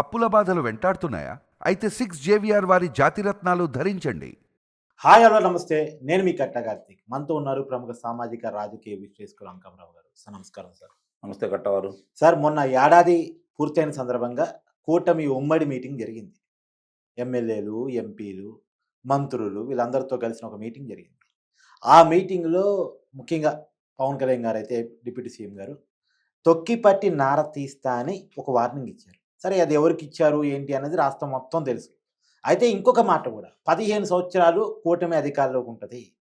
అప్పుల బాధలు వెంటాడుతున్నాయా? అయితే సిక్స్ జేవిఆర్ వారి జాతిరత్నాలు ధరించండి. హాయ్ హలో నమస్తే. నేను మీ కట్ట కార్తీక్. మనతో ఉన్నారు ప్రముఖ సామాజిక రాజకీయ విశ్లేషకులు అంకమరావు గారు. సార్ నమస్కారం సార్. నమస్తే కట్టవారు సార్ మొన్న ఏడాది పూర్తయిన సందర్భంగా కూటమి ఉమ్మడి మీటింగ్ జరిగింది. ఎమ్మెల్యేలు ఎంపీలు మంత్రులు వీళ్ళందరితో కలిసిన ఒక మీటింగ్ జరిగింది. ఆ మీటింగ్లో ముఖ్యంగా పవన్ కళ్యాణ్ గారు అయితే డిప్యూటీ సీఎం గారు తొక్కి పట్టి నార తీస్తా అని ఒక వార్నింగ్ ఇచ్చారు. సరే అది ఎవరికి ఇచ్చారు? ఏంటి? అనేది రాష్ట్రం మొత్తం తెలుసు. అయితే ఇంకొక మాట కూడా. పదిహేను సంవత్సరాలు కూటమి అధికారంలోకి ఉంటుంది.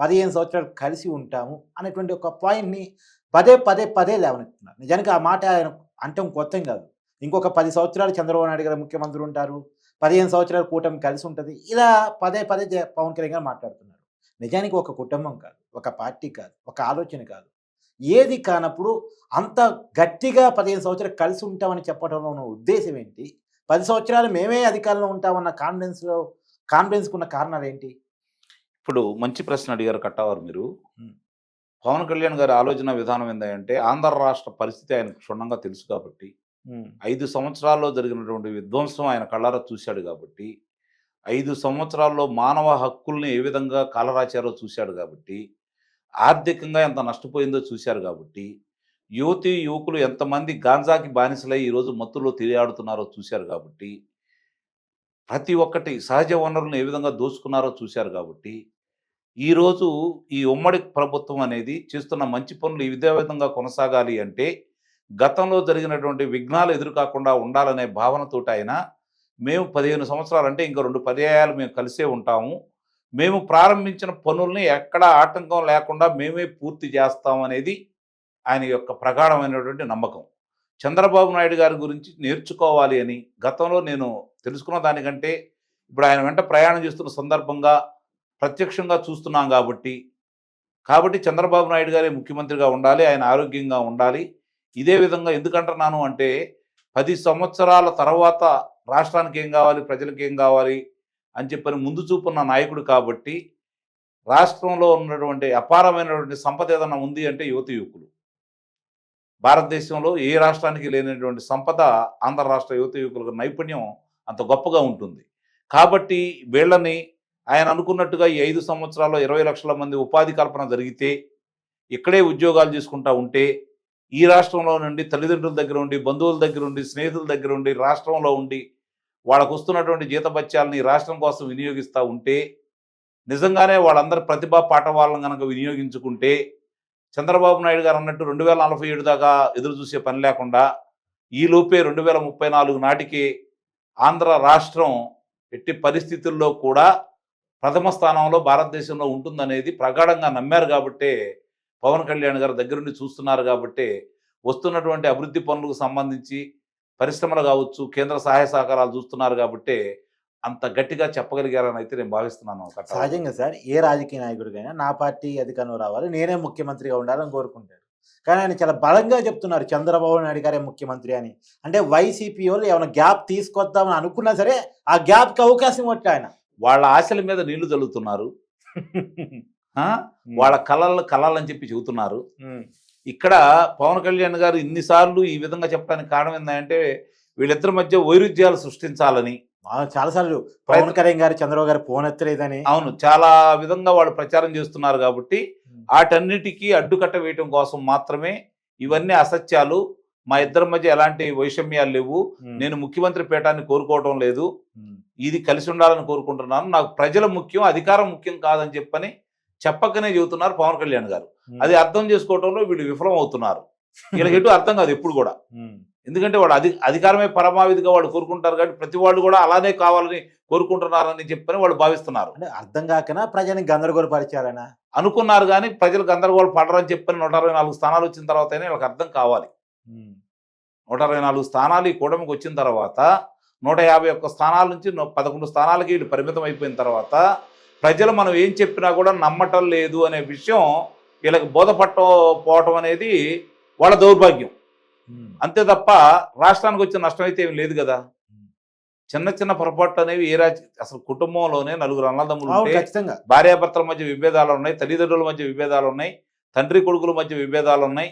పదిహేను సంవత్సరాలు కలిసి ఉంటాము అనేటువంటి ఒక పాయింట్ని పదే పదే పదే లేవనెత్తున్నారు. నిజానికి ఆ మాట ఆయన అంటే కొత్తం కాదు. ఇంకొక పది సంవత్సరాలు చంద్రబాబు నాయుడు గారు ముఖ్యమంత్రి ఉంటారు. పదిహేను సంవత్సరాలు కూటమి కలిసి ఉంటుంది. ఇలా పదే పదే పవన్ కళ్యాణ్ గారు మాట్లాడుతున్నారు. నిజానికి ఒక కుటుంబం కాదు. ఒక పార్టీ కాదు. ఒక ఆలోచన కాదు. ఏది కానప్పుడు అంత గట్టిగా పదిహేను సంవత్సరాలు కలిసి ఉంటామని చెప్పడంలో ఉన్న ఉద్దేశం ఏంటి? పది సంవత్సరాలు మేమే అధికారంలో ఉంటామన్న కాన్ఫిడెన్స్లో కాన్ఫిడెన్స్కి ఉన్న కారణాలు ఏంటి? ఇప్పుడు మంచి ప్రశ్న అడిగారు కట్టవారు మీరు. పవన్ కళ్యాణ్ గారి ఆలోచన విధానం ఏంటంటే ఆంధ్ర రాష్ట్ర పరిస్థితి ఆయనకు క్షుణ్ణంగా తెలుసు కాబట్టి ఐదు సంవత్సరాల్లో జరిగినటువంటి విధ్వంసం ఆయన కళ్ళారా చూశాడు కాబట్టి ఐదు సంవత్సరాల్లో మానవ హక్కుల్ని ఏ విధంగా కాలరాచారో చూశాడు కాబట్టి ఆర్థికంగా ఎంత నష్టపోయిందో చూశారు కాబట్టి యువతి యువకులు ఎంతమంది గాంజాకి బానిసలై ఈరోజు మత్తులో తిరిగాడుతున్నారో చూశారు కాబట్టి ప్రతి ఒక్కటి సహజ వనరులను ఏ విధంగా దోచుకున్నారో చూశారు కాబట్టి ఈరోజు ఈ ఉమ్మడి ప్రభుత్వం అనేది చేస్తున్న మంచి పనులు ఈ విధే విధంగా కొనసాగాలి అంటే గతంలో జరిగినటువంటి విఘ్నాలు ఎదురుకాకుండా ఉండాలనే భావనతోటి ఆయన మేము పదిహేను సంవత్సరాలు అంటే ఇంకా రెండు పర్యాయాలు మేము కలిసే ఉంటాము. మేము ప్రారంభించిన పనుల్ని ఎక్కడా ఆటంకం లేకుండా మేమే పూర్తి చేస్తామనేది ఆయన యొక్క ప్రగాఢమైనటువంటి నమ్మకం. చంద్రబాబు నాయుడు గారి గురించి నేర్చుకోవాలి అని గతంలో నేను తెలుసుకున్న దానికంటే ఇప్పుడు ఆయన వెంట ప్రయాణం చేస్తున్న సందర్భంగా ప్రత్యక్షంగా చూస్తున్నాం కాబట్టి కాబట్టి చంద్రబాబు నాయుడు గారే ముఖ్యమంత్రిగా ఉండాలి ఆయన ఆరోగ్యంగా ఉండాలి. ఇదే విధంగా ఎందుకంటున్నాను అంటే పది సంవత్సరాల తర్వాత రాష్ట్రానికి ఏం కావాలి ప్రజలకు ఏం కావాలి అని చెప్పని ముందు చూపున్న నాయకుడు కాబట్టి రాష్ట్రంలో ఉన్నటువంటి అపారమైనటువంటి సంపద ఏదైనా ఉంది అంటే యువతి యువకులు. భారతదేశంలో ఏ రాష్ట్రానికి లేనటువంటి సంపద ఆంధ్ర రాష్ట్ర యువత యువకులకు నైపుణ్యం అంత గొప్పగా ఉంటుంది. కాబట్టి వీళ్ళని ఆయన అనుకున్నట్టుగా ఈ ఐదు సంవత్సరాల్లో ఇరవై లక్షల మంది ఉపాధి కల్పన జరిగితే ఇక్కడే ఉద్యోగాలు చేసుకుంటా ఉంటే ఈ రాష్ట్రంలో నుండి తల్లిదండ్రుల దగ్గర ఉండి బంధువుల దగ్గర ఉండి స్నేహితుల దగ్గర ఉండి రాష్ట్రంలో ఉండి వాళ్ళకు వస్తున్నటువంటి జీతభత్యాలని రాష్ట్రం కోసం వినియోగిస్తూ ఉంటే నిజంగానే వాళ్ళందరి ప్రతిభా పాఠవాళ్ళను కనుక వినియోగించుకుంటే చంద్రబాబు నాయుడు గారు అన్నట్టు రెండు వేల నలభై ఏడు దాకా ఎదురు చూసే పని లేకుండా ఈ లోపే రెండు వేల ముప్పై నాలుగు నాటికి ఆంధ్ర రాష్ట్రం ఎట్టి పరిస్థితుల్లో కూడా ప్రథమ స్థానంలో భారతదేశంలో ఉంటుందనేది ప్రగాఢంగా నమ్మారు కాబట్టే పవన్ కళ్యాణ్ గారు దగ్గరుండి చూస్తున్నారు కాబట్టే వస్తున్నటువంటి అభివృద్ధి పనులకు సంబంధించి పరిశ్రమలు కావచ్చు కేంద్ర సహాయ సహకారాలు చూస్తున్నారు కాబట్టే అంత గట్టిగా చెప్పగలిగారని అయితే నేను భావిస్తున్నాను. సహజంగా సార్ ఏ రాజకీయ నాయకుడికైనా నా పార్టీ అధికారంలో రావాలి నేనే ముఖ్యమంత్రిగా ఉండాలని కోరుకుంటారు. కానీ ఆయన చాలా బలంగా చెప్తున్నారు చంద్రబాబు నాయుడు గారే ముఖ్యమంత్రి అని. అంటే వైసీపీ వాళ్ళు ఏమైనా గ్యాప్ తీసుకొద్దామని అనుకున్నా సరే ఆ గ్యాప్కి అవకాశం ఇవ్వట్లే ఆయన. వాళ్ళ ఆశల మీద నీళ్ళు చల్లుతున్నారు? వాళ్ళ కళలు కళలని చెప్పి చెబుతున్నారు. ఇక్కడ పవన్ కళ్యాణ్ గారు ఇన్నిసార్లు ఈ విధంగా చెప్పడానికి కారణం ఏంటంటే వీళ్ళిద్దరి మధ్య వైరుధ్యాలు సృష్టించాలని. చాలాసార్లు పవన్ కళ్యాణ్ గారు చంద్రబాబు గారు ఫోన్ ఎత్తలేదని అవును చాలా విధంగా వాళ్ళు ప్రచారం చేస్తున్నారు కాబట్టి వాటన్నిటికీ అడ్డుకట్ట వేయటం కోసం మాత్రమే ఇవన్నీ అసత్యాలు. మా ఇద్దరి మధ్య ఎలాంటి వైషమ్యాలు లేవు. నేను ముఖ్యమంత్రి పీఠాన్ని కోరుకోవటం లేదు. ఇది కలిసి ఉండాలని కోరుకుంటున్నాను. నాకు ప్రజల ముఖ్యం అధికారం ముఖ్యం కాదని చెప్పని చెప్పకనే చెబుతున్నారు పవన్ కళ్యాణ్ గారు. అది అర్థం చేసుకోవటంలో వీళ్ళు విఫలం అవుతున్నారు వీళ్ళకి ఎటు అర్థం కాదు ఎప్పుడు కూడా. ఎందుకంటే వాళ్ళు అధి అధికారమే పరమావధిగా వాళ్ళు కోరుకుంటారు కాబట్టి ప్రతి వాళ్ళు కూడా అలానే కావాలని కోరుకుంటున్నారని చెప్పని వాళ్ళు భావిస్తున్నారు. అంటే అర్థం కాకనా ప్రజని గందరగోళపరిచారనా అనుకున్నారు కానీ ప్రజలు గందరగోళం పడరని చెప్పని నూట అరవై నాలుగు స్థానాలు వచ్చిన తర్వాత వీళ్ళకి అర్థం కావాలి. నూట అరవై నాలుగు స్థానాలు ఈ కూటమికి వచ్చిన తర్వాత నూట యాభై ఒక్క స్థానాల నుంచి పదకొండు స్థానాలకి వీళ్ళు పరిమితం అయిపోయిన తర్వాత ప్రజలు మనం ఏం చెప్పినా కూడా నమ్మటం లేదు అనే విషయం వీళ్ళకి బోధపట్టపోవటం అనేది వాళ్ళ దౌర్భాగ్యం. అంతే తప్ప రాష్ట్రానికి వచ్చిన నష్టం అయితే ఏమి లేదు కదా. చిన్న చిన్న పొరపాట్లు అనేవి ఏ రాజ అసలు కుటుంబంలోనే నలుగురు అన్నదమ్ములు భార్యాభర్తల మధ్య విభేదాలు ఉన్నాయి తల్లిదండ్రుల మధ్య విభేదాలు ఉన్నాయి తండ్రి కొడుకుల మధ్య విభేదాలు ఉన్నాయి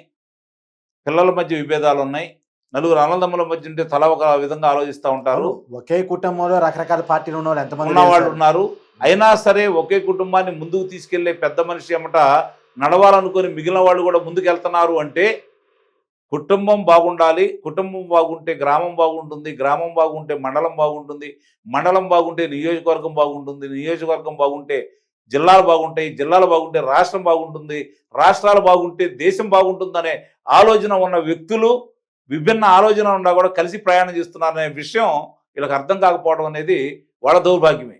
పిల్లల మధ్య విభేదాలు ఉన్నాయి నలుగురు అన్నదమ్ముల మధ్య ఉంటే తల ఒక విధంగా ఆలోచిస్తూ ఉంటారు. ఒకే కుటుంబంలో రకరకాల పార్టీలు ఉన్న వాళ్ళు ఎంతమంది ఉన్న వాళ్ళు? ఉన్నారు. అయినా సరే ఒకే కుటుంబాన్ని ముందుకు తీసుకెళ్ళే పెద్ద మనిషి ఏమట నడవాలనుకుని మిగిలిన వాళ్ళు కూడా ముందుకు వెళ్తున్నారు అంటే కుటుంబం బాగుండాలి కుటుంబం బాగుంటే గ్రామం బాగుంటుంది గ్రామం బాగుంటే మండలం బాగుంటుంది మండలం బాగుంటే నియోజకవర్గం బాగుంటుంది నియోజకవర్గం బాగుంటే జిల్లాలు బాగుంటాయి జిల్లాలు బాగుంటే రాష్ట్రం బాగుంటుంది రాష్ట్రాలు బాగుంటే దేశం బాగుంటుందనే ఆలోచన ఉన్న వ్యక్తులు విభిన్న ఆలోచన ఉన్నా కూడా కలిసి ప్రయాణం చేస్తున్నారనే విషయం వీళ్ళకి అర్థం కాకపోవడం అనేది వాళ్ళ దౌర్భాగ్యమే.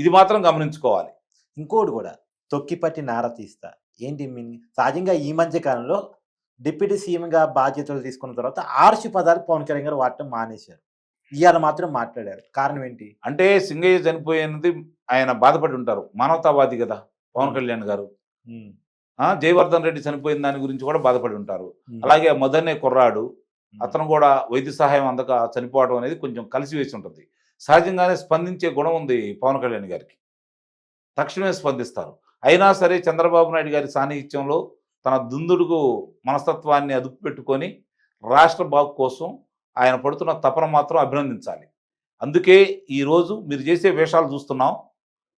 ఇది మాత్రం గమనించుకోవాలి. ఇంకోటి కూడా తొక్కిపట్టి నార తీస్తా. ఏంటి సహజంగా ఈ మధ్య కాలంలో డిప్యూటీ సీఎంగా బాధ్యతలు తీసుకున్న తర్వాత ఆర్షి పదాలు పవన్ కళ్యాణ్ గారు వాడటం మానేశారు. ఇవాళ మాత్రం మాట్లాడారు. కారణం ఏంటి? అంటే సింగయ్య చనిపోయినది ఆయన బాధపడి ఉంటారు. మానవతావాది కదా పవన్ కళ్యాణ్ గారు. జయవర్ధన్ రెడ్డి చనిపోయిన దాని గురించి కూడా బాధపడి ఉంటారు. అలాగే మొదనే కుర్రాడు. అతను కూడా వైద్య సహాయం అందక చనిపోవడం అనేది కొంచెం కలిసి వేసి ఉంటుంది. సహజంగానే స్పందించే గుణం ఉంది పవన్ కళ్యాణ్ గారికి. తక్షణమే స్పందిస్తారు. అయినా సరే చంద్రబాబు నాయుడు గారి సాన్నిహిత్యంలో తన దుందుడుకు మనస్తత్వాన్ని అదుపు పెట్టుకొని రాష్ట్ర బాగు కోసం ఆయన పడుతున్న తపన మాత్రం అభినందించాలి. అందుకే ఈరోజు మీరు చేసే వేషాలు చూస్తున్నాం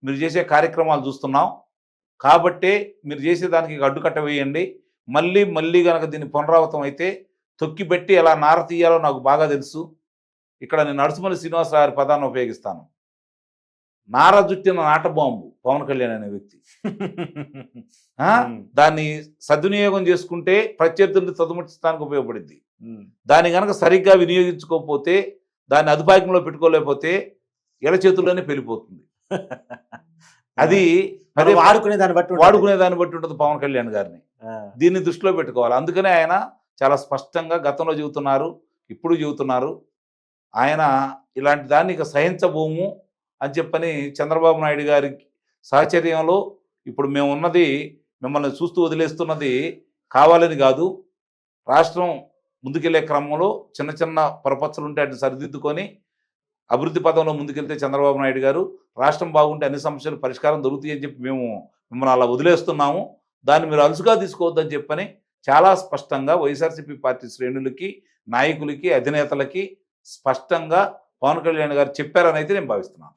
మీరు చేసే కార్యక్రమాలు చూస్తున్నాం. కాబట్టే మీరు చేసే దానికి అడ్డుకట్ట వేయండి. మళ్ళీ మళ్ళీ కనుక దీన్ని పునరావృతం అయితే తొక్కిపెట్టి ఎలా నార తీయాలో నాకు బాగా తెలుసు. ఇక్కడ నేను నడుచుమల్లి శ్రీనివాసరావు గారి పదాన్ని ఉపయోగిస్తాను. నార జుట్టిన నాట బాంబు పవన్ కళ్యాణ్ అనే వ్యక్తి. దాన్ని సద్వినియోగం చేసుకుంటే ప్రత్యర్థుల్ని చదుముట్టడానికి ఉపయోగపడింది. దాన్ని గనక సరిగ్గా వినియోగించుకోకపోతే దాన్ని అదుపాయంలో పెట్టుకోలేకపోతే ఎడ చేతుల్లోనే పెళ్ళిపోతుంది అది అదే వాడుకునే దాన్ని బట్టి. వాడుకునే దాన్ని బట్టి ఉంటుంది పవన్ కళ్యాణ్ గారిని. దీన్ని దృష్టిలో పెట్టుకోవాలి. అందుకనే ఆయన చాలా స్పష్టంగా గతంలో చెబుతున్నారు ఇప్పుడు చెబుతున్నారు. ఆయన ఇలాంటి దాన్ని ఇక సహించబోము అని చెప్పని చంద్రబాబు నాయుడు గారి సహచర్యంలో ఇప్పుడు మేము ఉన్నది మిమ్మల్ని చూస్తూ వదిలేస్తున్నది కావాలని కాదు. రాష్ట్రం ముందుకెళ్ళే క్రమంలో చిన్న చిన్న పొరపచ్చలు ఉంటే అటు సరిదిద్దుకొని అభివృద్ధి పదంలో ముందుకెళ్తే చంద్రబాబు నాయుడు గారు రాష్ట్రం బాగుంటే అన్ని సమస్యలు పరిష్కారం దొరుకుతాయి అని చెప్పి మేము మిమ్మల్ని అలా వదిలేస్తున్నాము. దాన్ని మీరు అలుసుగా తీసుకోవద్దని చెప్పని చాలా స్పష్టంగా వైఎస్ఆర్సీపీ పార్టీ శ్రేణులకి నాయకులకి అధినేతలకి స్పష్టంగా పవన్ కళ్యాణ్ గారు చెప్పారని అయితే నేను భావిస్తున్నాను.